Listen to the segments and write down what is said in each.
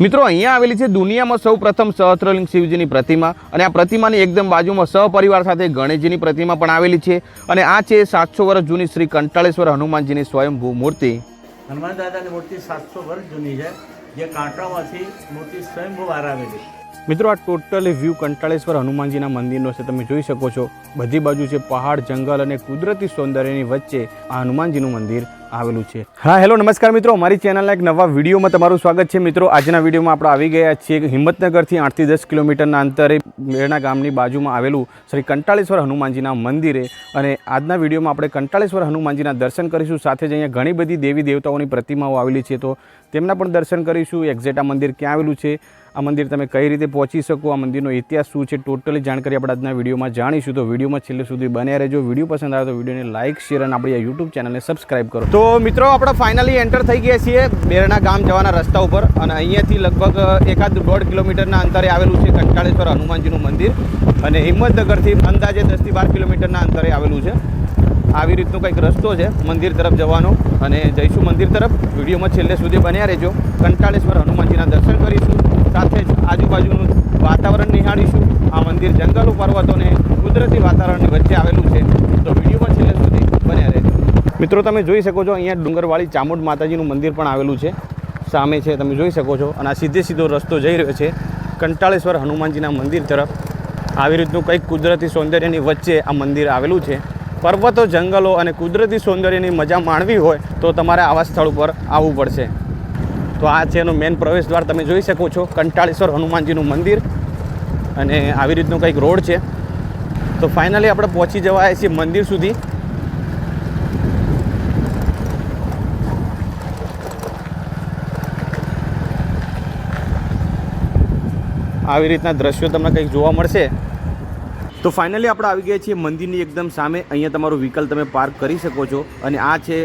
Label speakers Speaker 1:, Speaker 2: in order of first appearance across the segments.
Speaker 1: મિત્રો અહીંયા આવેલી છે દુનિયામાં સૌ પ્રથમ સહસ્ત્રલિંગ શિવજીની પ્રતિમા અને આ પ્રતિમાની એકદમ બાજુમાં સહપરિવાર સાથે ગણેશજીની પ્રતિમા પણ આવેલી છે અને આ છે સાતસો વર્ષ જૂની શ્રી કંટાળેશ્વર હનુમાનજીની સ્વયંભૂ મૂર્તિ.
Speaker 2: હનુમાન દાદાની મૂર્તિ સાતસો વર્ષ જૂની છે જે કાંટામાંથી મૂર્તિ સ્વયંભૂ બહાર આવેલી
Speaker 1: મિત્રો આ ટોટલી વ્યૂ કંટાળેશ્વર હનુમાનજીના મંદિરનો છે તમે જોઈ શકો છો. બધી બાજુ છે પહાડ જંગલ અને કુદરતી સૌંદર્યની વચ્ચે આ હનુમાનજીનું મંદિર આવેલું છે. હા, હેલો, નમસ્કાર મિત્રો. અમારી ચેનલના એક નવા વિડીયોમાં તમારું સ્વાગત છે. મિત્રો, આજના વિડીયોમાં આપણે આવી ગયા છીએ હિંમતનગરથી આઠથી દસ કિલોમીટરના અંતરે મેળના ગામની બાજુમાં આવેલું શ્રી કંટાળેશ્વર હનુમાનજીના મંદિરે અને આજના વિડીયોમાં આપણે કંટાળેશ્વર હનુમાનજીના દર્શન કરીશું. સાથે જ અહીંયા ઘણી બધી દેવી દેવતાઓની પ્રતિમાઓ આવેલી છે. તો તેમના પણ દર્શન કરીશું. એક્ઝેટા મંદિર ક્યાં આવેલું છે? આ મંદિર તમે કઈ રીતે પહોંચી શકો, આ મંદિરનો ઇતિહાસ શું છે, ટોટલી જાણકારી આપણે આજના વિડીયોમાં જાણીશું. તો વિડીયોમાં છેલ્લે સુધી બન્યા રહેજો. વીડિયો પસંદ આવે તો વિડીયોને લાઇક શેર અને આપણી આ યુટ્યુબ ચેનલને સબસ્ક્રાઈબ કરો. તો મિત્રો, આપણે ફાઇનલી એન્ટર થઈ ગયા છીએ બેરના ગામ જવાના રસ્તા ઉપર અને અહીંયાથી લગભગ એકાદ દોઢ કિલોમીટરના અંતરે આવેલું છે કંટાળેશ્વર હનુમાનજીનું મંદિર અને હિંમતનગરથી અંદાજે દસથી બાર કિલોમીટરના અંતરે આવેલું છે. આવી રીતનો કંઈક રસ્તો છે મંદિર તરફ જવાનો અને જઈશું મંદિર તરફ. વિડીયોમાં છેલ્લે સુધી બન્યા રહેજો. કંટાળેશ્વર હનુમાનજીના દર્શન કરીશું. સાથે જ આજુબાજુનું વાતાવરણ નિહાળીશું. આ મંદિર જંગલો પર્વતોને કુદરતી વાતાવરણની વચ્ચે આવેલું છે. તો વિડીયોમાં છેલ્લે સુધી બન્યા રહેજો. મિત્રો, તમે જોઈ શકો છો, અહીંયા ડુંગરવાળી ચામુંડ માતાજીનું મંદિર પણ આવેલું છે. સામે છે, તમે જોઈ શકો છો. અને આ સીધે સીધો રસ્તો જઈ રહ્યો છે કંટાળેશ્વર હનુમાનજીના મંદિર તરફ. આવી રીતનું કંઈક કુદરતી સૌંદર્યની વચ્ચે આ મંદિર આવેલું છે. પર્વતો, જંગલો અને કુદરતી સૌંદર્યની મજા માણવી હોય તો તમારે આવા સ્થળ ઉપર આવવું પડશે. તો આ છે એનો મેન પ્રવેશદ્વાર તમે જોઈ શકો છો કંટાળેશ્વર હનુમાનજીનું મંદિર અને આવી રીતનું કંઈક રોડ છે. તો ફાઇનલી આપણે પહોંચી જવાય છીએ મંદિર સુધી. આવી રીતના દ્રશ્યો તમને કંઈક જોવા મળશે. તો ફાઇનલી આપણે આવી ગયા છીએ મંદિરની એકદમ સામે. અહીંયા તમારું વ્હીકલ તમે પાર્ક કરી શકો છો. અને આ છે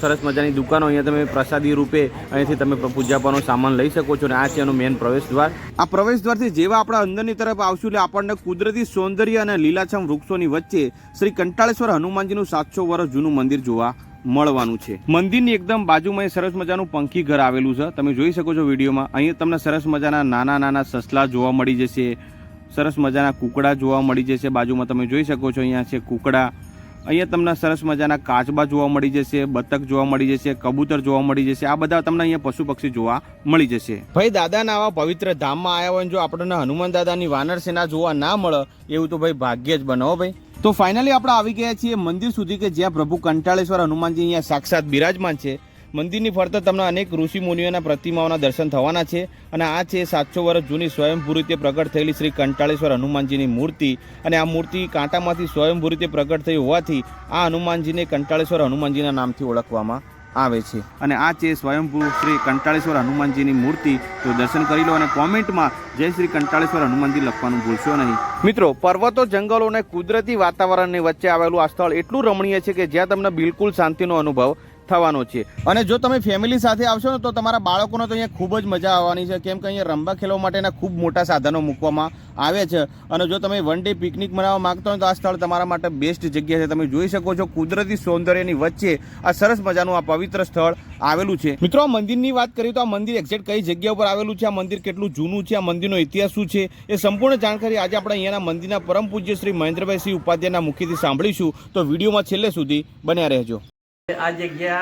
Speaker 1: સરસ મજાની દુકાનો. અહીંયા તમે પ્રસાદી રૂપે અહીંયાથી તમે પૂજાપાનો સામાન લઈ શકો છો. અને આ છે એનો મેન પ્રવેશ દ્વાર. આ પ્રવેશ દ્વારથી જેવા આપણા અંદરની તરફ આવશું એટલે આપણને કુદરતી સૌંદર્ય અને લીલાછમ વૃક્ષોની વચ્ચે શ્રી કંટાળેશ્વર હનુમાનજીનું સાતસો વર્ષ જૂનું મંદિર જોવા મળવાનું છે. મંદિરની એકદમ બાજુમાં સરસ મજાનું પંખી ઘર આવેલું છે. તમે જોઈ શકો છો વિડીયોમાં. અહીંયા તમને સરસ મજાના નાના નાના સસલા જોવા મળી જશે. સરસ મજાના કુકડા જોવા મળી જશે. બાજુમાં તમે જોઈ શકો છો અહીંયા છે કુકડા. અહીંયા તમને સરસ મજાના કાચબા જોવા મળી જશે, બતક જોવા મળી જશે, કબૂતર જોવા મળી જશે. આ બધા તમને અહીંયા પશુ પક્ષી જોવા મળી જશે. ભાઈ, દાદાના આવા પવિત્ર ધામમાં આવ્યા હોય જો આપણને હનુમાન દાદાની વાનર સેના જોવા ના મળે, એવું તો ભાઈ ભાગ્ય જ બનાવો ભાઈ. તો ફાઇનલી આપણે આવી ગયા છીએ મંદિર સુધી કે જ્યાં પ્રભુ કંટાળેશ્વર હનુમાનજી અહીંયા સાક્ષાત બિરાજમાન છે. મંદિરની ફરતે તમને અનેક ઋષિ મુનિઓના પ્રતિમાઓના દર્શન થવાના છે અને આ છે સાતસો વર્ષ જૂની સ્વયંભૂ રીતે પ્રગટ થયેલી શ્રી કંટાળેશ્વર હનુમાનજીની મૂર્તિ. અને આ મૂર્તિ કાંટામાંથી સ્વયંભૂ રીતે પ્રગટ થઈ હોવાથી આ હનુમાનજીને કંટાળેશ્વર હનુમાનજીના નામથી ઓળખવામાં આવે છે. અને આ છે સ્વયંભૂ શ્રી કંટાળેશ્વર હનુમાનજીની મૂર્તિ. તો દર્શન કરી લો અને કોમેન્ટમાં જય શ્રી કંટાળેશ્વર હનુમાનજી લખવાનું ભૂલશો નહીં. મિત્રો, પર્વતો, જંગલો અને કુદરતી વાતાવરણની વચ્ચે આવેલું આ સ્થળ એટલું રમણીય છે કે જ્યાં તમને બિલકુલ શાંતિનો અનુભવ થવાનો છે. અને જો તમે ફેમિલી સાથે આવશો ને તો તમારા બાળકોને તો અહીંયા ખૂબ જ મજા આવવાની છે. કેમ કે અહીંયા રમવા ખેલવા માટેના ખૂબ મોટા સાધનો મૂકવામાં આવે છે. અને જો તમે વન ડે પિકનિક મનાવવા માંગતો હોય તો આ સ્થળ તમારા માટે બેસ્ટ જગ્યા છે. તમે જોઈ શકો છો કુદરતી સૌંદર્યની વચ્ચે આ સરસ મજાનું આ પવિત્ર સ્થળ આવેલું છે. મિત્રો મંદિરની વાત કરીએ તો આ મંદિર એક્ઝેક્ટ કઈ જગ્યા ઉપર આવેલું છે? આ મંદિર કેટલું જૂનું છે? આ મંદિરનો ઇતિહાસ શું છે? એ સંપૂર્ણ જાણકારી આજે આપણે અહીંયાના મંદિરના પરમ પૂજ્ય શ્રી મહેન્દ્રભાઈ સિંહ ઉપાધ્યાયના મુખેથી સાંભળીશું. તો વિડીયોમાં છેલ્લે સુધી બન્યા રહેજો.
Speaker 2: આ જગ્યા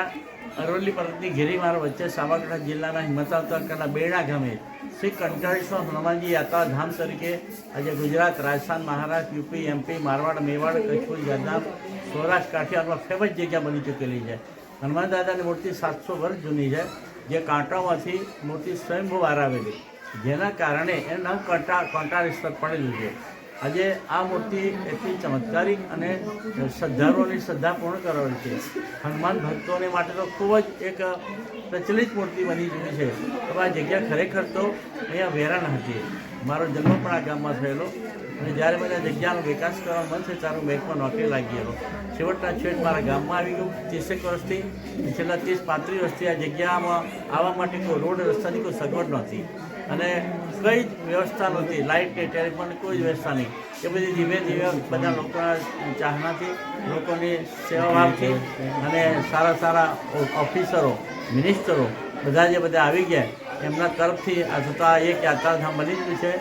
Speaker 2: અરવલ્લી પર્વતની ગિરિમાર વચ્ચે સાબરકાંઠા જિલ્લાના હિંમતલાલ તાલુકાના બેડા ગામે શ્રી કંટાળેશ્વર હનુમાનજી યાત્રા ધામ તરીકે આજે ગુજરાત રાજસ્થાન મહારાષ્ટ્ર યુપી એમપી મારવાડ મેવાડ કચ્છ ગાંધામ સૌરાષ્ટ્ર કાઠિયાવાડમાં ફેમસ જગ્યા બની ચૂકેલી છે. હનુમાન દાદાની મૂર્તિ સાતસો વર્ષ જૂની છે, જે કાંટામાંથી મૂર્તિ સ્વયંભૂ આવેલી. જેના કારણે એ નામ કંટા કંટાળેશ્વર પડેલું છે. આજે આ મૂર્તિ એટલી ચમત્કારિક અને શ્રદ્ધાળુઓની શ્રદ્ધા પૂર્ણ કરવાની છે. હનુમાન ભક્તોને માટે તો ખૂબ જ એક પ્રચલિત મૂર્તિ બની ચૂકી છે. હવે આ જગ્યા ખરેખર તો અહીંયા વેરાણ હતી. મારો જન્મ પણ આ ગામમાં થયેલો. અને જ્યારે મને જગ્યાનો વિકાસ કરવા મન છે ત્યારે હું બેંકમાં નોકરી લાગી ગયેલો છેવટના છેવટ મારા ગામમાં આવી ગયું. ત્રીસેક વર્ષથી છેલ્લા ત્રીસ પાંત્રીસ વર્ષથી આ જગ્યામાં આવવા માટે કોઈ રોડ રસ્તાની કોઈ સગવડ નહોતી. અને કઈ જ વ્યવસ્થા નહોતી. લાઇટની ટેલિફોનની કોઈ જ વ્યવસ્થા નહીં. એ બધી ધીમે ધીમે બધા લોકોના ચાહનાથી લોકોની સેવાભાવથી અને સારા સારા ઓફિસરો મિનિસ્ટરો બધા જે બધા આવી ગયા એમના તરફથી આ થતાં એક યાત્રાધામ બની ગયું છે.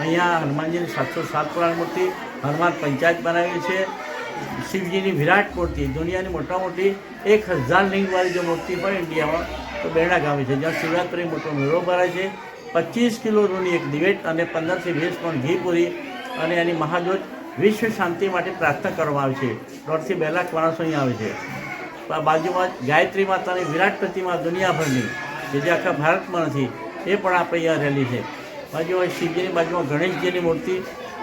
Speaker 2: અહીંયા હનુમાનજીની સાતસો સાત પુરાણ મૂર્તિ હનુમાન પંચાયત બનાવી છે. શિવજીની વિરાટ મૂર્તિ દુનિયાની મોટા મોટી એક હજાર લિંગવાળી જો મૂર્તિ પણ ઇન્ડિયામાં તો બેરણા ગામે છે. જ્યાં શિવરાત્રી મોટો મેળો ભરાય છે. પચીસ કિલો રૂની એક દિવેટ અને પંદરથી વીસ પણ ઘી પૂરી અને એની મહાજોત વિશ્વ શાંતિ માટે પ્રાર્થના કરવામાં આવે છે. દોઢથી બે લાખ માણસો અહીં આવે છે. બાજુમાં ગાયત્રી માતાની વિરાટ પ્રતિમા દુનિયાભરની, કે જે આખા ભારતમાં નથી, એ પણ આપણે અહીંયા રહેલી છે. બાજુમાં શિવજીની, બાજુમાં ગણેશજીની મૂર્તિ,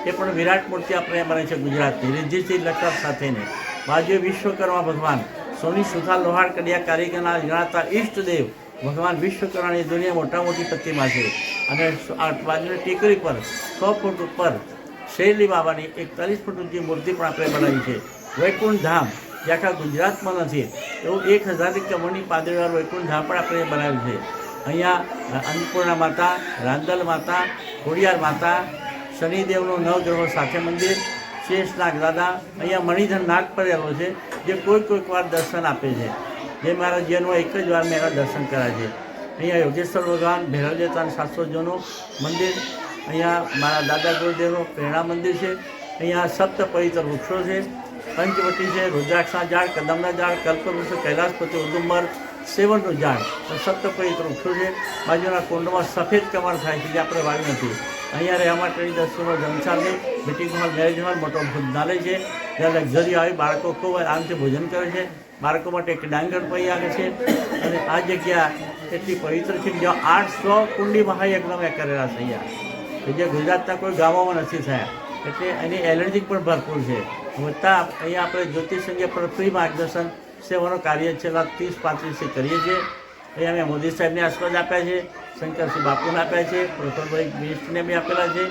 Speaker 2: એ પણ વિરાટ મૂર્તિ આપણે અહીંયા બને છે ગુજરાતની, રિદ્ધિસિંહ લખર સાથેની. બાજુએ વિશ્વકર્મા ભગવાન, સોની સુથાર લોહાર કડિયા કારીગરના જણાતા ઈષ્ટદેવ ભગવાન વિશ્વકર્માની દુનિયા મોટા મોટી પ્રતિમા છે. અને આ બાજુની ટેકરી પર, સો ફૂટ ઉપર શૈલી બાબાની એકતાલીસ ફૂટ ઊંચી મૂર્તિ પણ આપણે બનાવી છે. વૈકુંઠ ધામ જે આખા ગુજરાતમાં નથી, એવું એક હજારની કમળની પાદળીવાળું વૈકુંઠ ધામ પણ આપણે બનાવ્યું છે. અહીંયા અન્નપૂર્ણા માતા, રાંદલ માતા, ખોડિયાર માતા, શનિદેવનું નવગ્રહો સાથે મંદિર શેષનાગ દાદા અહીંયા મણિધર નાગ પડેલો છે, જે કોઈ કોઈક વાર દર્શન આપે છે. જે મારા જીવનમાં એક જ વાર મેં એના દર્શન કર્યા છે. અહીંયા યોગેશ્વર ભગવાન, ભૈરવ દેવતાનું સાતસો જૂનું મંદિર, અહીંયા મારા દાદા ગુરુદેવનું પ્રેરણા મંદિર છે. અહીંયા સપ્ત પવિત્ર વૃક્ષો છે. પંચવટી છે, રુદ્રાક્ષના ઝાડ, કદમના ઝાડ, કલ્પવૃક્ષ, કૈલાસપતિ ઉદુમર સેવનનું ઝાડ. સપ્ત પવિત્ર વૃક્ષો છે. બાજુના કુંડમાં સફેદ કમળ થાય છે જે આપણે વાવ્યું નથી. અહીંયા રહેવા માટેની દસ ધર્મશાળની મિટિંગ હોલ મેરેજ હોલ મોટો ભોજનાલય છે. જ્યાં લક્ઝરી આવી, બાળકો ખૂબ આરામથી ભોજન કરે છે. બાળકો માટે એક ડાંગર પૈ આવે છે. અને આ જગ્યા એટલી પવિત્ર છે કે જ્યાં આઠસો કુંડી મહાયજ્ઞ મેં કરેલા છે અહીંયા. જે ગુજરાતના કોઈ ગામોમાં નથી થયા. એટલે એની એલર્જી પણ ભરપૂર છે. વધતા અહીંયા આપણે જ્યોતિષ અંગે પર ફ્રી માર્ગદર્શન સેવાનો કાર્ય છેલ્લા ત્રીસ પાંત્રીસથી કરીએ છીએ. અહીંયા અમે મોદી સાહેબને આશીર્વાદ આપ્યા છે, શંકરસિંહ બાપુને આપ્યા છે પ્રોફેસરભાઈ મિનિસ્ટરને બી આપેલા છે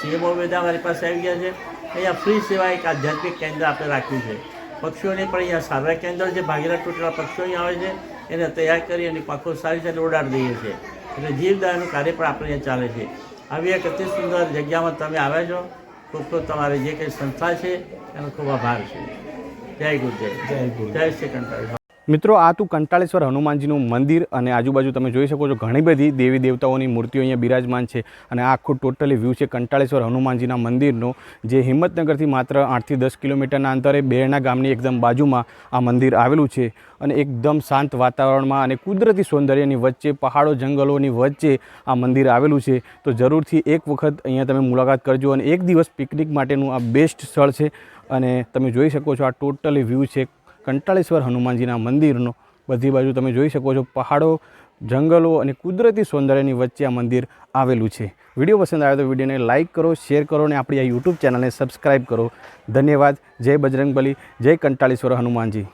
Speaker 2: સીએમઓ બધા અમારી પાસે આવી ગયા છે. અહીંયા ફ્રી સેવા એક આધ્યાત્મિક કેન્દ્ર આપણે રાખ્યું છે. પક્ષીઓને પણ અહીંયા સારવાર કેન્દ્ર છે ભાગીરા તૂટેલા પક્ષીઓ અહીંયા આવે છે એને તૈયાર કરી અને પાકો સારી રીતે ઓડાડી દઈએ છીએ. એટલે જીવદાયનું કાર્ય પણ આપણે અહીંયા ચાલે છે. આવી એક અતિ સુંદર જગ્યામાં તમે આવ્યા છો ખૂબ ખૂબ તમારી જે કંઈ સંસ્થા છે એનો ખૂબ આભાર છે. જય ગુરુ
Speaker 3: જય ગુરુદેવ.
Speaker 2: જય શ્રી કંટાળી
Speaker 1: મિત્રો, આ તું કંટાળેશ્વર હનુમાનજીનું મંદિર અને આજુબાજુ તમે જોઈ શકો છો ઘણી બધી દેવી દેવતાઓની મૂર્તિઓ અહીંયા બિરાજમાન છે અને આ આખું ટોટલી વ્યૂ છે કંટાળેશ્વર હનુમાનજીના મંદિરનો, જે હિંમતનગરથી માત્ર આઠથી દસ કિલોમીટરના અંતરે બેરણા ગામની એકદમ બાજુમાં આ મંદિર આવેલું છે અને એકદમ શાંત વાતાવરણમાં અને કુદરતી સૌંદર્યની વચ્ચે, પહાડો, જંગલોની વચ્ચે આ મંદિર આવેલું છે. તો જરૂરથી એક વખત અહીંયા તમે મુલાકાત કરજો અને એક દિવસ પિકનિક માટેનું આ બેસ્ટ સ્થળ છે અને તમે જોઈ શકો છો આ ટોટલી વ્યૂ છે કંટાળેશ્વર હનુમાનજીના મંદિરનો. બધી બાજુ તમે જોઈ શકો છો પહાડો, જંગલો અને કુદરતી સૌંદર્યની વચ્ચે આ મંદિર આવેલું છે. વીડિયો પસંદ આવે તો વિડીયોને લાઇક કરો, શેર કરો અને આપણી આ યુટ્યુબ ચેનલને સબસ્ક્રાઈબ કરો. ધન્યવાદ. જય બજરંગબલી. જય કંટાળેશ્વર હનુમાનજી.